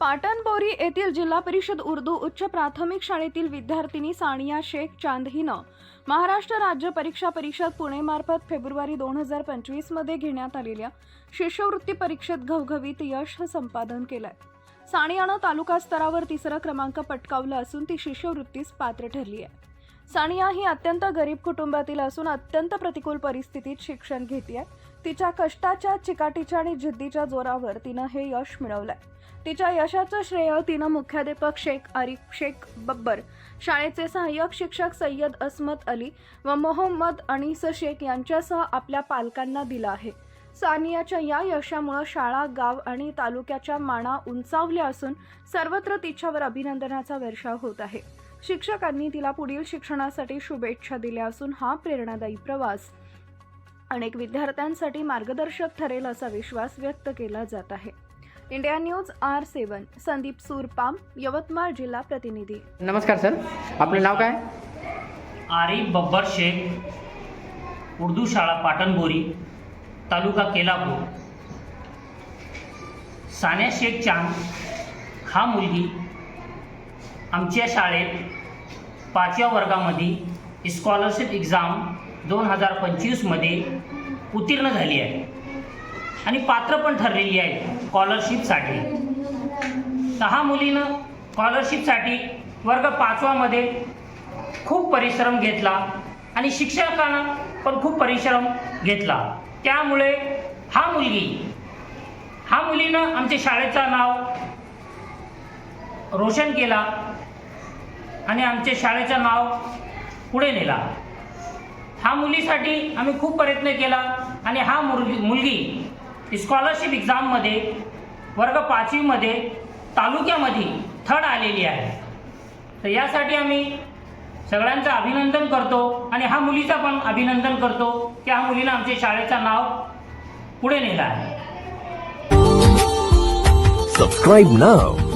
पाटणबोरी येथील जिल्हा परिषद उर्दू उच्च प्राथमिक शाळेतील विद्यार्थिनी सानिया शेख चांद हिनं महाराष्ट्र राज्य परीक्षा परिषद पुणेमार्फत फेब्रुवारी दोन हजार पंचवीसमध्ये घेण्यात आलेल्या शिष्यवृत्ती परीक्षेत घवघवीत यश संपादन केलंय. सानियानं तालुका स्तरावर तिसरा क्रमांक पटकावला असून ती शिष्यवृत्तीस पात्र ठरली आहे सानिया ही अत्यंत गरीब कुटुंबातील असून अत्यंत प्रतिकूल परिस्थितीत शिक्षण घेते तिच्या कष्टाच्या चिकाटीच्या आणि जिद्दीच्या जोरावर तिनं हे यश मिळवलंय. तिच्या यशाचं श्रेय तिनं मुख्याध्यापक शेख आरिफ शेख बब्बर शाळेचे सहाय्यक शिक्षक सय्यद अस्मत अली व मोहम्मद अनिस शेख यांच्यासह आपल्या पालकांना दिलं आहे. सानियाच्या या यशामुळं शाळा गाव आणि तालुक्याच्या माना उंचावल्या असून सर्वत्र तिच्यावर अभिनंदनाचा वर्षाव होत आहे. शिक्षकांनी तिला पुढील शिक्षणासाठी शुभेच्छा दिल्या असून हा प्रेरणादायी प्रवास. अनेक विद्यार्थ्यांसाठी मार्गदर्शक ठरेल असा विश्वास व्यक्त केला जात आहे. India news R seven Sandeep Surpam Yavatmal जिल्हा प्रतिनिधी. नमस्कार सर. आपलं नाव काय? आरिफ बब्बर शेख उर्दू शाळा पाटणबोरी तालुका केलापूर. सान्या शेख चांद हा मुलगी आमच्या शाळेत पाचव्या वर्गामध्ये स्कॉलरशिप एक्झाम दोन हजार पंचवीसमध्ये उत्तीर्ण झाली आहे. आणि पात्र पण ठरलेली आहे स्कॉलरशिपसाठी सहा मुलीनं स्कॉलरशिपसाठी वर्ग पाचवामध्ये खूप परिश्रम घेतला आणि शिक्षकांना पण खूप परिश्रम घेतला. त्यामुळे हा मुलगी हा मुलीनं आमच्या शाळेचं नाव रोशन केला आणि आमच्या शाळेचं नाव पुढे नेला. हा मुलीसाठी आम्ही खूप प्रयत्न केला आणि हा मुलगी मुलगी स्कॉलरशिप एक्झाममध्ये वर्ग पाचवीमध्ये तालुक्यामध्ये थर्ड आलेली आहे. तर यासाठी आम्ही सगळ्यांचं अभिनंदन करतो आणि हा मुलीचा पण अभिनंदन करतो की हा मुलीनं आमच्या शाळेचं नाव पुढे नेलं आहे. Subscribe now